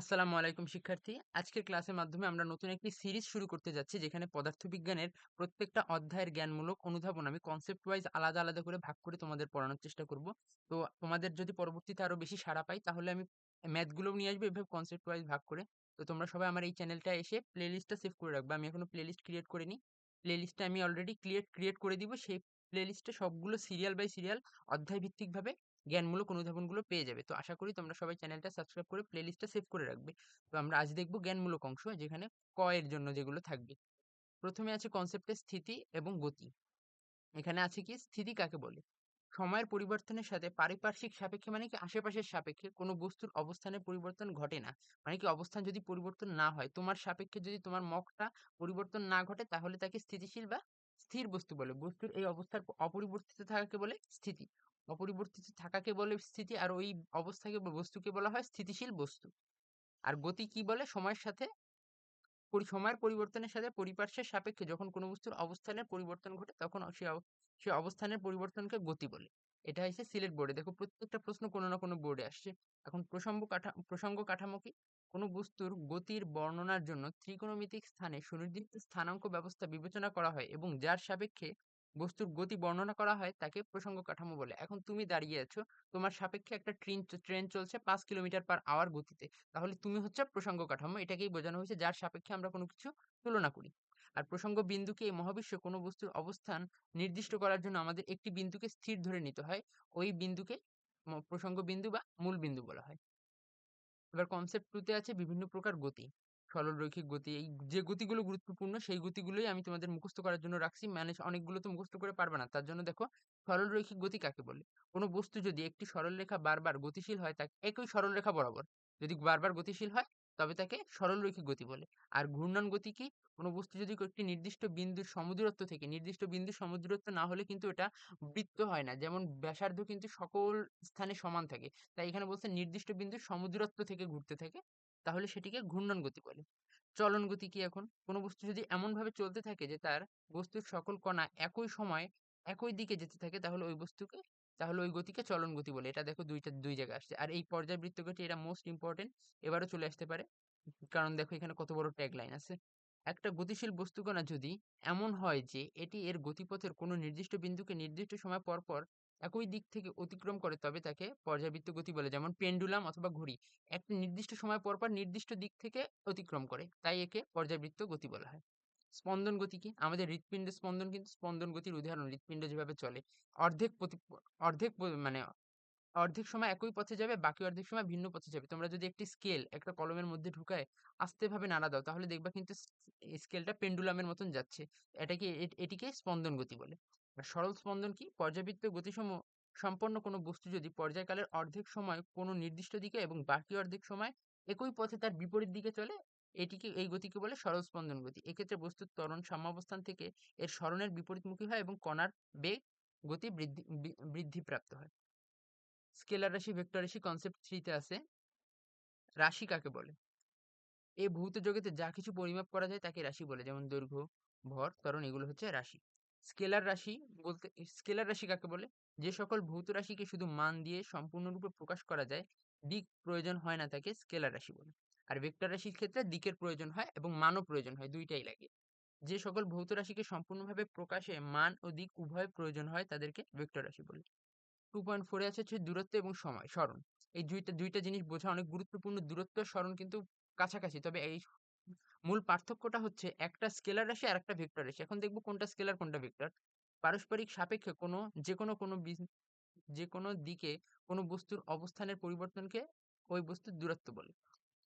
আসসালামু আলাইকুম, শিক্ষার্থী। আজকের ক্লাসের মাধ্যমে আমরা নতুন একটি সিরিজ শুরু করতে যাচ্ছি, যেখানে পদার্থবিজ্ঞানের প্রত্যেকটা অধ্যায়ের জ্ঞানমূলক অনুধাবন আমি কনসেপ্ট ওয়াইজ আলাদা আলাদা করে ভাগ করে তোমাদের পড়ানোর চেষ্টা করব। তো তোমাদের যদি পরবর্তীতে আরও বেশি সাড়া পাই, তাহলে আমি ম্যাথগুলোও নিয়ে আসব এভাবে কনসেপ্ট ওয়াইজ ভাগ করে। তো তোমরা সবাই আমার এই চ্যানেলটা এসে প্লে লিস্টটা সেভ করে রাখবে। আমি এখনও প্লে লিস্ট ক্রিয়েট করিনি। প্লে লিস্টটা আমি অলরেডি ক্রিয়েট ক্রিয়েট করে দিব। সেই প্লে লিস্টে সবগুলো সিরিয়াল বাই সিরিয়াল অধ্যায় ভিত্তিকভাবে জ্ঞানমূলক অনুধাবনগুলো পেয়ে যাবে। তো আশা করি তোমরা সবাই চ্যানেলটা সাবস্ক্রাইব করে প্লে লিস্টটা সেভ করে রাখবে। তো আমরা আজ দেখব জ্ঞানমূলক অংশ, যেখানে ক এর জন্য যেগুলো থাকবে। প্রথমে আছে কনসেপ্টে স্থিতি এবং গতি। এখানে আছে কি? স্থিতি কাকে বলে? সময়ের পরিবর্তনের সাথে পারিপার্শ্বিক সাপেক্ষে মানে কি? আশেপাশের সাপেক্ষে কোনো বস্তুর অবস্থানের পরিবর্তন ঘটে না। মানে কি? অবস্থান যদি পরিবর্তন না হয়, তোমার সাপেক্ষে যদি তোমার মগটা পরিবর্তন না ঘটে, তাহলে তাকে স্থিতিশীল বা স্থির বস্তু বলে। বস্তুর এই অবস্থার অপরিবর্তিত থাকাকে বলে স্থিতি। অপরিবর্তিত থাকাকে বলে স্থিতি আর ওই অবস্থাকে বস্তুকে বলা হয় স্থিতিশীল বস্তু। আর গতি কি বলে? সময়ের সাথে সময়ের পরিবর্তনের সাথে পরিপার্শ্বের সাপেক্ষে যখন কোনো বস্তুর অবস্থানের পরিবর্তন ঘটে তখন সে অব, সে অবস্থানের পরিবর্তনকে গতি বলে। এটা হচ্ছে সিলেট বোর্ডে। দেখো, প্রত্যেকটা প্রশ্ন কোনো না কোনো বোর্ডে আসছে। এখন প্রসঙ্গ কাঠা, প্রসঙ্গ কাঠামো কি? কোনো বস্তুর গতির বর্ণনার জন্য ত্রিকোণমিতিক স্থানে সুনির্দিষ্ট স্থানাঙ্ক ব্যবস্থা বিবেচনা করা হয় এবং যার সাপেক্ষে বস্তুর গতি বর্ণনা করা হয় তাকে প্রসঙ্গ কাঠামো বলে। এখন তুমি দাঁড়িয়ে আছো, তোমার সাপেক্ষে একটা ট্রেন ট্রেন চলছে পাঁচ কিলোমিটার পার আওয়ার গতিতে। তাহলে তুমি হচ্ছে প্রসঙ্গ কাঠামো, এটাকেই বোঝানো হয়েছে, যার সাপেক্ষে আমরা কোনো কিছু তুলনা করি। আর প্রসঙ্গ বিন্দুকে এই মহাবিশ্বে কোনো বস্তুর অবস্থান নির্দিষ্ট করার জন্য আমাদের একটি বিন্দুকে স্থির ধরে নিতে হয়। ওই বিন্দুকে প্রসঙ্গ বিন্দু বা মূল বিন্দু বলা হয়। এবার কনসেপ্ট টুতে আছে বিভিন্ন প্রকার গতি। সরল রৈখিক গতি, এই যে গতিগুলো গুরুত্বপূর্ণ, সেই গতিগুলোই আমি তোমাদের মুখস্থ করার জন্য রাখছি। মানে অনেকগুলো তো মুখস্থ করে পারবে না। তার জন্য দেখো সরল রৈখিক গতি কাকে বলে? কোনো বস্তু যদি একটি সরল রেখা বারবার গতিশীল হয়, তাকে একই সরল রেখা বরাবর যদি বারবার গতিশীল হয়, তবে তাকে সরল রৈখিক গতি বলে। আর ঘূর্ণন গতি কি? কোনো বস্তু যদি একটি নির্দিষ্ট বিন্দুর সমদূরত্ব থেকে, নির্দিষ্ট বিন্দুর সমদূরত্ব না হলে কিন্তু এটা বৃত্ত হয় না। যেমন ব্যাসার্ধ কিন্তু সকল স্থানে সমান থাকে। তাই এখানে বলছে নির্দিষ্ট বিন্দুর সমদূরত্ব থেকে ঘুরতে থাকে। তাহলে সেটিকে ঘূর্ণন গতি বলে। চলন গতি কি এখন? কোনো বস্তু যদি এমন ভাবে চলতে থাকে যে তার বস্তুর সকল কণা একই সময় একই দিকে যেতে থাকে, তাহলে ওই বস্তুকে, তাহলে ওই গতিকে চলন গতি বলে। এটা দেখো দুইটা, দুই জায়গায় আসছে। আর এই পর্যায়বৃত্ত গতি এটা মোস্ট ইম্পর্টেন্ট এবারও চলে আসতে পারে। কারণ দেখো এখানে কত বড় ট্যাগ লাইন আছে। একটা গতিশীল বস্তুকণা যদি এমন হয় যে এটি এর গতিপথের কোনো নির্দিষ্ট বিন্দুকে নির্দিষ্ট সময় পর পর একই দিক থেকে অতিক্রম করে তবে তাকে পর্যাবৃত্ত গতি বলে, যেমন পেন্ডুলাম অথবা ঘড়ি, একটা নির্দিষ্ট সময় পর পর নির্দিষ্ট দিক থেকে অতিক্রম করে। তাই একে পর্যাবৃত্ত গতি বলা হয়। স্পন্দন গতি কি? আমাদের হৃৎপিণ্ডের স্পন্দন কিন্তু স্পন্দন গতির উদাহরণ, হৃৎপিণ্ড যেভাবে চলে, অর্ধেক প্রতি, অর্ধেক মানে অর্ধেক সময় একই পথে যাবে, বাকি অর্ধেক সময় ভিন্ন পথে যাবে। তোমরা যদি একটি স্কেল একটা কলমের মধ্যে ঢুকায় আস্তে ভাবে নাড়া দাও, তাহলে দেখবা কিন্তু স্কেলটা পেন্ডুলামের মতন যাচ্ছে। এটাকে এটিকে স্পন্দন গতি বলে। আর সরল স্পন্দন কি? পর্যাবৃত্ত গতিসম, সম্পন্ন কোনো বস্তু যদি পর্যায়কালের অর্ধেক সময় কোনো নির্দিষ্ট দিকে এবং বাকি অর্ধেক সময় একই পথে তার বিপরীত দিকে চলে, এটিকে, এই গতিকে বলে সরল স্পন্দন গতি। এক্ষেত্রে বস্তুর ত্বরণ সাম্যাবস্থান থেকে এর সরণের বিপরীতমুখী হয় এবং কণার বেগ, গতি বৃদ্ধি, বৃ- বৃদ্ধি প্রাপ্ত হয়। স্কেলার রাশি ভেক্টর রাশি কনসেপ্ট থ্রিতে আছে। রাশি কাকে বলে? এই ভৌত জগতে যা কিছু পরিমাপ করা যায় তাকে রাশি বলে, যেমন দৈর্ঘ্য, ভর, ত্বরণ, এগুলো হচ্ছে রাশি। স্কেলার রাশি বলতে, স্কেলার রাশি কাকে বলে? যে সকল ভৌত রাশিকে শুধু মান দিয়ে সম্পূর্ণরূপে প্রকাশ করা যায়, দিক প্রয়োজন হয় না তাকে স্কেলার রাশি বলে। আর ভেক্টর রাশির ক্ষেত্রে দিকের প্রয়োজন হয় এবং মানও প্রয়োজন হয়, দুইটাই লাগে। যে সকল ভৌত রাশিকে সম্পূর্ণভাবে প্রকাশে মান ও দিক উভয় প্রয়োজন হয় তাদেরকে ভেক্টর রাশি বলে। টু পয়েন্ট ফোরে আছে হচ্ছে দূরত্ব এবং সময়, স্মরণ। এই দুইটা দুইটা জিনিস বোঝা অনেক গুরুত্বপূর্ণ। দূরত্ব, স্মরণ কিন্তু কাছাকাছি। তবে এই মূল পার্থক্যটা হচ্ছে একটা স্কেলার রাশি আর একটা ভেক্টর রাশি। এখন দেখব কোনটা স্কেলার, কোনটা ভেক্টর। পারস্পরিক সাপেক্ষে কোনো যে কোনো কোনো যে কোনো দিকে কোনো বস্তুর অবস্থানের পরিবর্তনকে ওই বস্তুর দূরত্ব বলে।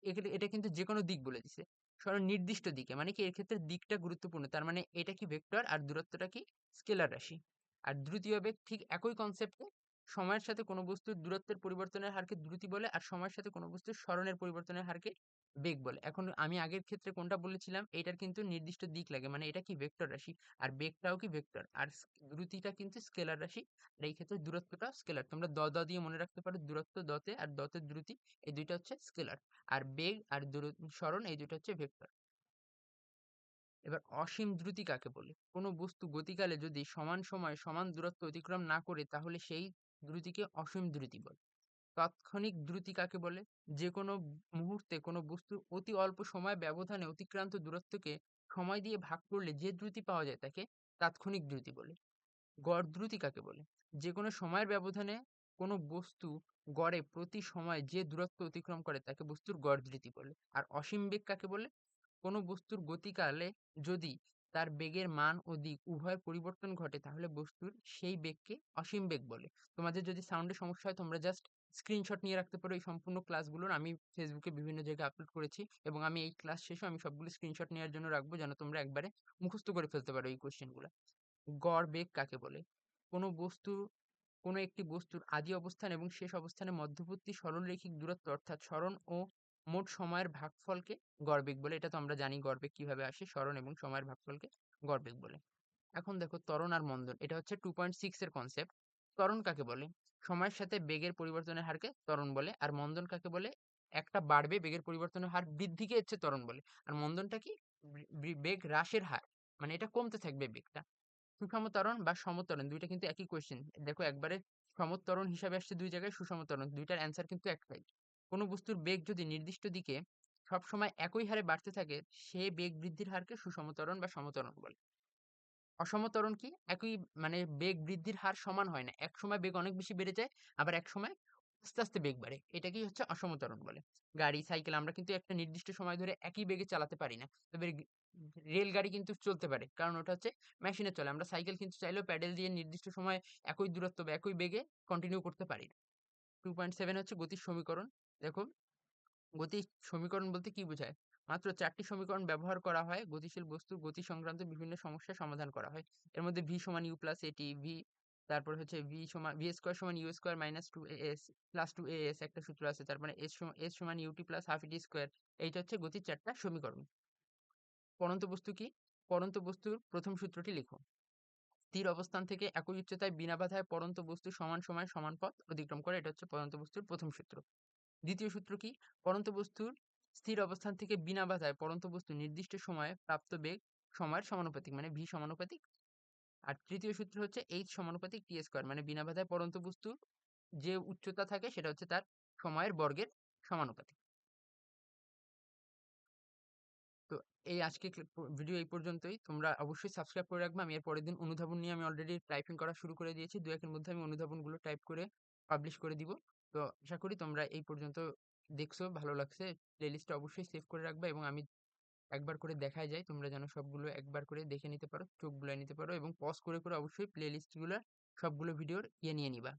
এক্ষেত্রে এটা কিন্তু যে কোনো দিক বলে দিছে। সরল নির্দিষ্ট দিকে মানে কি এর ক্ষেত্রে দিকটা গুরুত্বপূর্ণ। তার মানে এটা কি ভেক্টর আর দূরত্বটা কি স্কেলার রাশি। আর দ্রুতীয় বেগ ঠিক একই কনসেপ্টে সময়ের সাথে কোনো বস্তুর দূরত্বের পরিবর্তনের হারকে দ্রুতি বলে আর সময়ের সাথে কোনো বস্তুর সরণের পরিবর্তনের হারকে বেগ বলে। এখন আমি আগের ক্ষেত্রে কোনটা বলেছিলাম, এটার কিন্তু নির্দিষ্ট দিক লাগে। মানে এটা কি ভেক্টর রাশি আর বেগটাও কি ভেক্টর? আর দ্রুতিটা কিন্তু স্কেলার রাশি আর এই ক্ষেত্রে দূরত্বটা স্কেলার। তোমরা দ দ দিয়ে মনে রাখতে পারো, দূরত্ব, দতে আর দতের দ্রুতি, এই দুইটা হচ্ছে স্কেলার। আর বেগ আর সরণ এই দুটো হচ্ছে ভেক্টর। এবার অসীম দ্রুতি কাকে বলে? কোনো বস্তু গতিকালে যদি সমান সময় সমান দূরত্ব অতিক্রম না করে, তাহলে সেই দ্রুতিকে অসীম দ্রুতি বলে। তাৎক্ষণিক দ্রুতি কাকে বলে? যে কোনো মুহূর্তে কোনো বস্তুর অতি অল্প সময় ব্যবধানে অতিক্রান্ত দূরত্বকে সময় দিয়ে ভাগ করলে যে দ্রুতি পাওয়া যায় তাকে তাৎক্ষণিক দ্রুতি বলে। গড় দ্রুতি কাকে বলে? যে কোনো সময়ের ব্যবধানে কোনো বস্তু গড়ে প্রতি সময় যে দূরত্ব অতিক্রম করে তাকে বস্তুর গড় দ্রুতি বলে। আর অসীম বেগ কাকে বলে? কোনো বস্তুর গতিকালে যদি তার বেগের মান ও দিক উভয়ের পরিবর্তন ঘটে, তাহলে বস্তুর সেই বেগকে অসীম বেগ বলে। তোমাদের যদি সাউন্ডের সমস্যা হয়, তোমরা জাস্ট স্ক্রিনশট নিয়ে রাখতে পারো এই সম্পূর্ণ ক্লাসগুলোর আমি ফেসবুকে বিভিন্ন জায়গায় আপলোড করেছি এবং আমি এই ক্লাস শেষে আমি সবগুলো স্ক্রিনশট নেওয়ার জন্য রাখব যেন তোমরা একবারে মুখস্থ করে ফেলতে পারো এই কোশ্চেনগুলো গড় বেগ কাকে বলে? কোনো বস্তু, কোনো একটি বস্তুর আদি অবস্থান এবং শেষ অবস্থানের মধ্যবর্তী সরলরৈখিক দূরত্ব অর্থাৎ সরণ ও মোট সময়ের ভাগফলকে গড়বেগ বলে। এটা তো আমরা জানি গড়বেগ কীভাবে আসে? সরণ এবং সময়ের ভাগফলকে গড়বেগ বলে। এখন দেখো ত্বরণ আর মন্দন, এটা হচ্ছে টু পয়েন্ট সিক্স এর কনসেপ্ট ত্বরণ কাকে বলে? সময়ের সাথে বেগের পরিবর্তনের হারকে ত্বরণ বলে, আর মন্দন কাকে বলে? একটা বাড়বে, বেগের পরিবর্তনের হার বৃদ্ধিকে হচ্ছে ত্বরণ বলে। আর মন্দনটা কি? বেগ হ্রাসের হার মানে এটা কমতে থাকবে বেগটা। সুষম ত্বরণ বা সমত্বরণ দুইটা কিন্তু একই কোয়েশ্চেন দেখো একবারে সমত্বরণ হিসাবে আসছে দুই জায়গায় সুষম ত্বরণ দুইটার অ্যান্সার কিন্তু একটাই। কোনো বস্তুর বেগ যদি নির্দিষ্ট দিকে সবসময় একই হারে বাড়তে থাকে, সে বেগ বৃদ্ধির হারকে সুষম বা সমত্বরণ বলে। অসমত্বরণ কি? একই মানে বেগ বৃদ্ধির হার সমান হয় না। এক সময় বেগ অনেক বেশি বেড়ে যায়, আবার এক সময় আস্তে আস্তে বেগ বাড়ে। এটাকেই হচ্ছে অসমত্বরণ বলে। গাড়ি, সাইকেল আমরা কিন্তু একটা নির্দিষ্ট সময় ধরে একই বেগে চালাতে পারি না। তবে রেলগাড়ি কিন্তু চলতে পারে। কারণ ওটা হচ্ছে মেশিনে চলে। আমরা সাইকেল কিন্তু চাইলেও প্যাডেল দিয়ে নির্দিষ্ট সময় একই দূরত্ব বা একই বেগে কন্টিনিউ করতে পারি টু পয়েন্ট সেভেন হচ্ছে গতির সমীকরণ। দেখো গতির সমীকরণ বলতে কি বোঝায়? মাত্র চারটি সমীকরণ ব্যবহার করা হয়, গতিশীল বস্তুর গতি সংক্রান্ত বিভিন্ন সমস্যার সমাধান করা হয়। এর মধ্যে ভি সমান ইউ প্লাস এটি ভি তারপর হচ্ছে ভি সমান ভি স্কোয়ার সমান U square minus two S plus two A S একটা সূত্র আছে তারপরে এস সমান এস সমান U T plus half at square এইটা হচ্ছে গতির চারটা সমীকরণ। পরন্ত বস্তু কি? পরন্ত বস্তুর প্রথম সূত্রটি লিখো স্থির অবস্থান থেকে একই উচ্চতায় বিনা বাধায় পরন্ত বস্তু সমান সময় সমান পথ অতিক্রম করে, এটা হচ্ছে পরন্ত বস্তুর প্রথম সূত্র। দ্বিতীয় সূত্র কি? পরন্ত বস্তুর স্থির অবস্থান থেকে বিনা বাধায় পরন্ত বস্তু নির্দিষ্ট সময়ে প্রাপ্ত বেগ সময়ের সমানুপাতিক মানে ভি সমানুপাতিক। আর তৃতীয় সূত্র হচ্ছে এইচ সমানুপাতিক টি স্কোয়ার মানে বিনা বাধায় পরন্ত বস্তু যে উচ্চতা থাকে সেটা হচ্ছে তার সময়ের বর্গের সমানুপাতিক। তো এই আজকে ভিডিও এই পর্যন্তই। তোমরা অবশ্যই সাবস্ক্রাইব করে রাখবে। আমি এর পরের দিন অনুধাবন নিয়ে আমি অলরেডি টাইপিং করা শুরু করে দিয়েছি। দু একের মধ্যে আমি অনুধাবনগুলো টাইপ করে পাবলিশ করে দিব। তো আশা করি তোমরা এই পর্যন্ত দেখছ, ভালো লাগছে। প্লেলিস্টটা অবশ্যই সেভ করে রাখবে এবং আমি একবার করে দেখায় যায় তোমরা যেন সবগুলো একবার করে দেখে নিতে পারো, চোখ বুলাই নিতে পারো এবং পজ করে করে অবশ্যই প্লেলিস্টগুলো সবগুলো ভিডিওর ইয়ে নিয়ে নিবা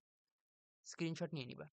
স্ক্রিনশট নিয়ে নিবা।